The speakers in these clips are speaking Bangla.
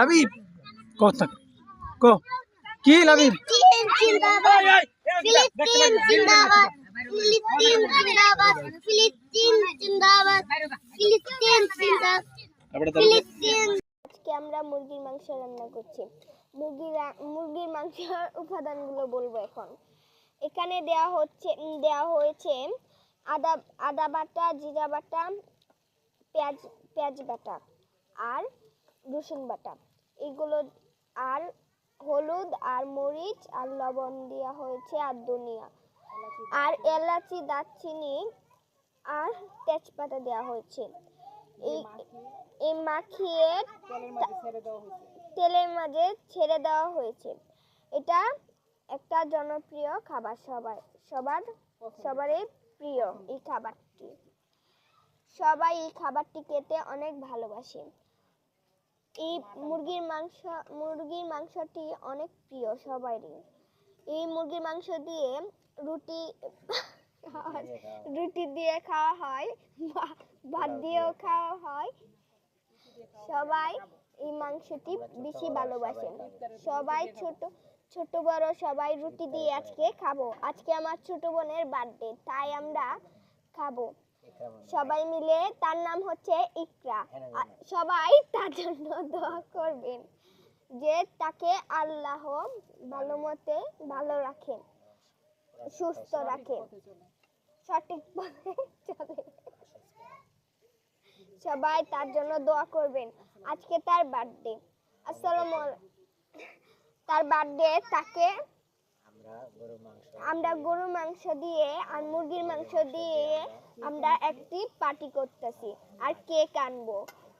লাবিব কথা কো কি লাবিব? ফিলিস্তিন জিন্দাবাদ। ফিলিস্তিন জিন্দাবাদ। ফিলিস্তিন জিন্দাবাদ। ফিলিস্তিন জিন্দাবাদ। ফিলিস্তিন আজকে আমরা মুরগির মাংস রান্না করছি। মুরগির মুরগির মাংসের উপাদানগুলো বলব এখন। এখানে দেয়া হচ্ছে দেয়া হয়েছে আদা আদা বাটা জিরা বাটা পেঁয়াজ পেঁয়াজ বাটা। আর রসুন বাটা। এগুলো আর হলুদ আর মরিচ আর লবণ দেওয়া হয়েছে আর ধনিয়া। আর এলাচি দারচিনি আর তেজপাতা দেওয়া হয়েছে। এই এই মাখিয়ে তেলের মাঝে ছেড়ে দেওয়া হয়েছে। এটা একটা জনপ্রিয় খাবার সবার সবার সবারই প্রিয় এই খাবারটি। সবাই এই খাবারটি খেতে অনেক ভালোবাসে। এই মুরগির মাংস মুরগির মাংসটি অনেক প্রিয় সবারই এই মুরগির মাংস দিয়ে রুটি রুটি দিয়ে খাওয়া হয় ভাত দিয়েও খাওয়া হয়। সবাই এই মাংসটি বেশি ভালোবাসেন। সবাই ছোট ছোট বড় সবাই রুটি দিয়ে আজকে খাব। আজকে আমার ছোট বোনের বার্থডে তাই আমরা খাব। সবাই মিলে তার নাম হচ্ছে ইকরা। সবাই তার জন্য দোয়া করবেন যে তাকে আল্লাহ ভালো মতে ভালো রাখেন সুস্থ রাখেন। সঠিক পথে চলে। সবাই তার জন্য দোয়া করবেন। আজকে তার বার্থডে। আসসালামু তার বার্থডে তাকে আমরা গরুর মাংস দিয়ে আর মুরগির মাংস দিয়ে আমরা একটি পার্টি করতেছি। আর কেক আনব।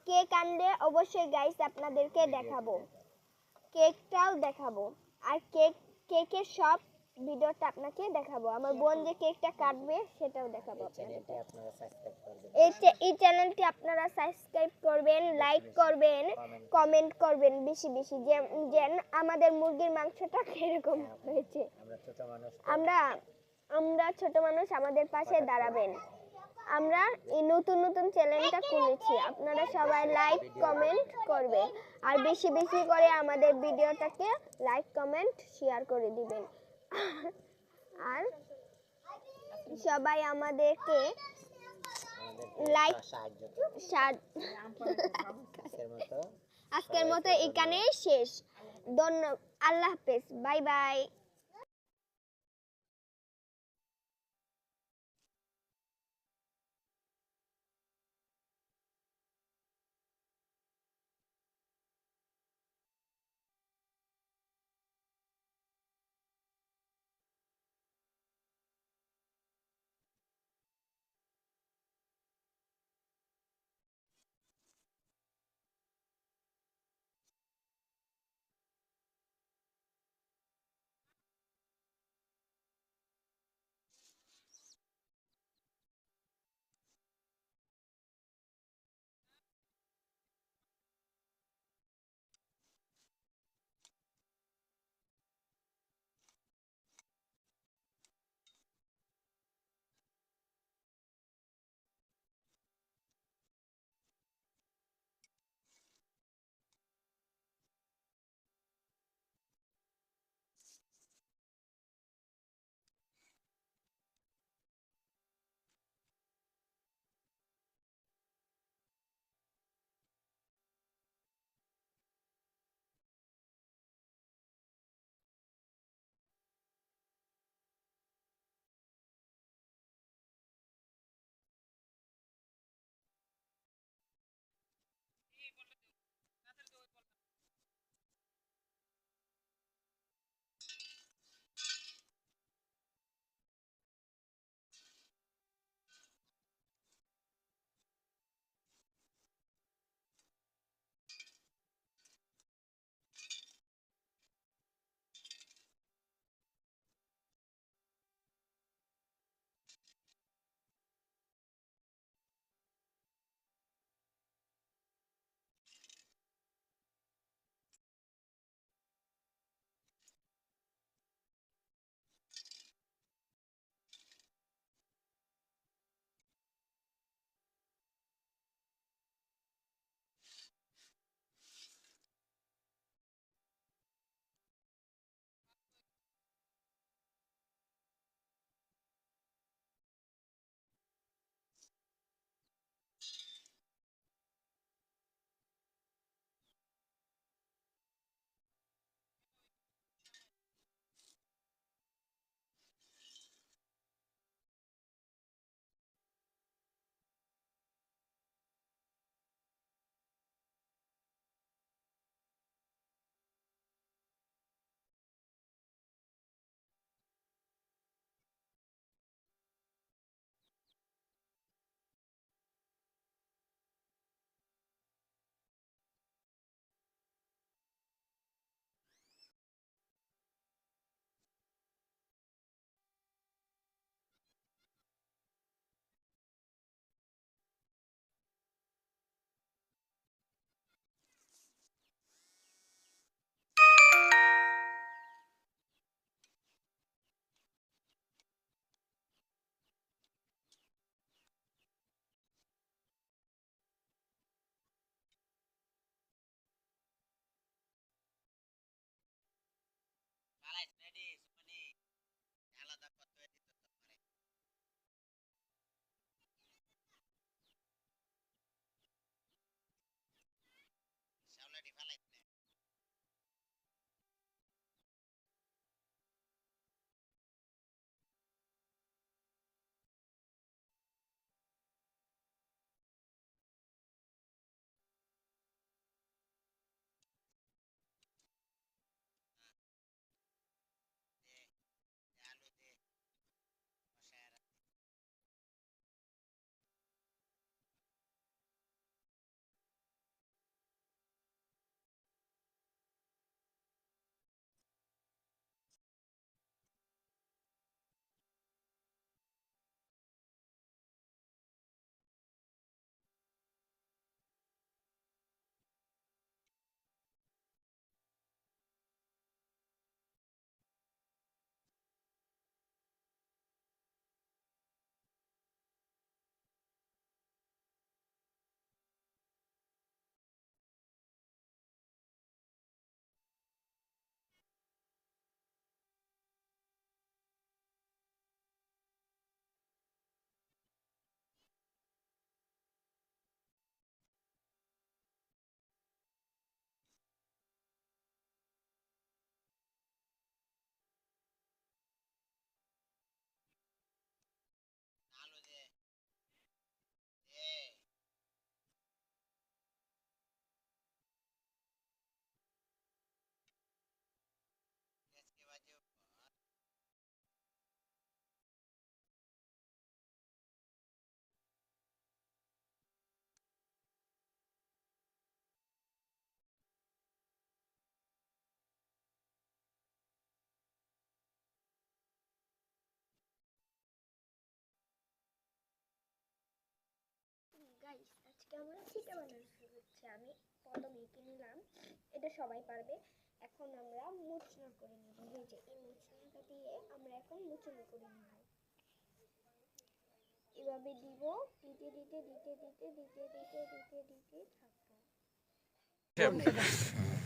কেক আনলে অবশ্যই গাইস আপনাদেরকে দেখাবো। কেকটাও দেখাবো। আর কেক কেকের সব ভিডিওটা আপনাকে দেখাবো। আমার বোন যে কেকটা কাটবে সেটাও দেখাবো এই চ্যানেলটি আপনারা সাবস্ক্রাইব করবেন লাইক করবেন কমেন্ট করবেন। বেশি বেশি। যেন আমাদের মুরগির মাংসটা কীরকম হয়েছে। আমরা আমরা ছোট মানুষ আমাদের পাশে দাঁড়াবেন। আমরা এই নতুন নতুন চ্যানেলটা খুলেছি। আপনারা সবাই লাইক কমেন্ট করবেন আর বেশি বেশি করে আমাদের ভিডিওটাকে লাইক কমেন্ট শেয়ার করে দিবেন। আর সবাই আমাদেরকে লাইক আজকের মতো। এখানে শেষ। ধন্যবাদ আল্লাহ হাফেজ। Bye bye. আলাদা করতে দিত তোমারে শাওলা ডিফালাইত না আমরা চিটা বানাচ্ছি হচ্ছে আমি প্রথমে কিনলাম এটা সবাই পারবে। এখন আমরা মুচনা করে নিব, এই এই মুচনাটা দিয়ে আমরা এখন মুচনা করে নিব। এভাবে দিব, দিতে দিতে দিতে দিতে দিতে দিতে দিতে দিতে, থাকব।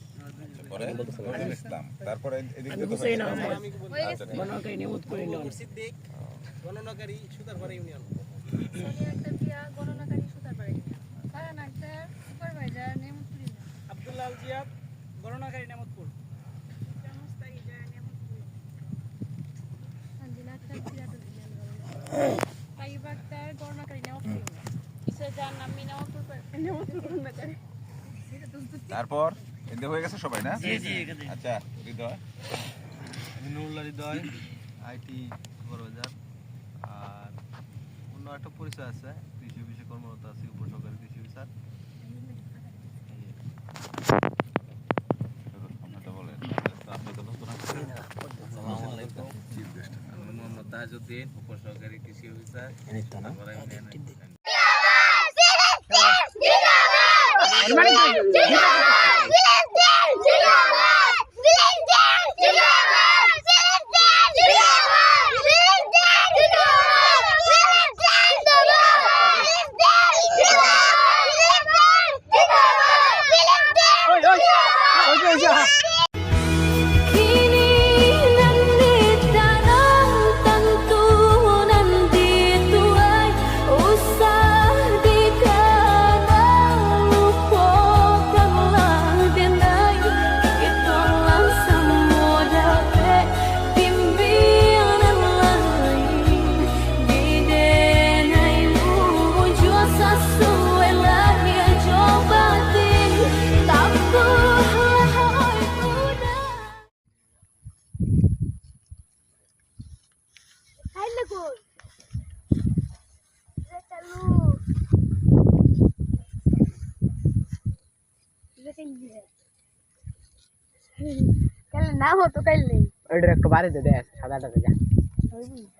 তারপরে ইসলাম। তারপরে এদিকে তো সিদ্দিক গণনাকারী সুতারপাড়া ইউনিয়ন। গণনাকারী সুতারপাড়া ইউনিয়ন। সুপারভাইজার নেমতপুর। আব্দুল্লাহ জিয়াব তারপর? এদিকে হয়ে গেছে সবাই না? আচ্ছা হৃদয়। নুরুল্লাহ হৃদয় আইটি বড়বাজার। আর অন্য একটা পরিচয় আছে কৃষি অফিসে কর্মরত আছি উপসহকারী কৃষি আমি মোহাম্মদ তাজউদ্দিন উপসহকারী কৃষি অফিসার ইউনিয়নের कल ना हो तो कल नहीं और डायरेक्ट दे दे सादा डर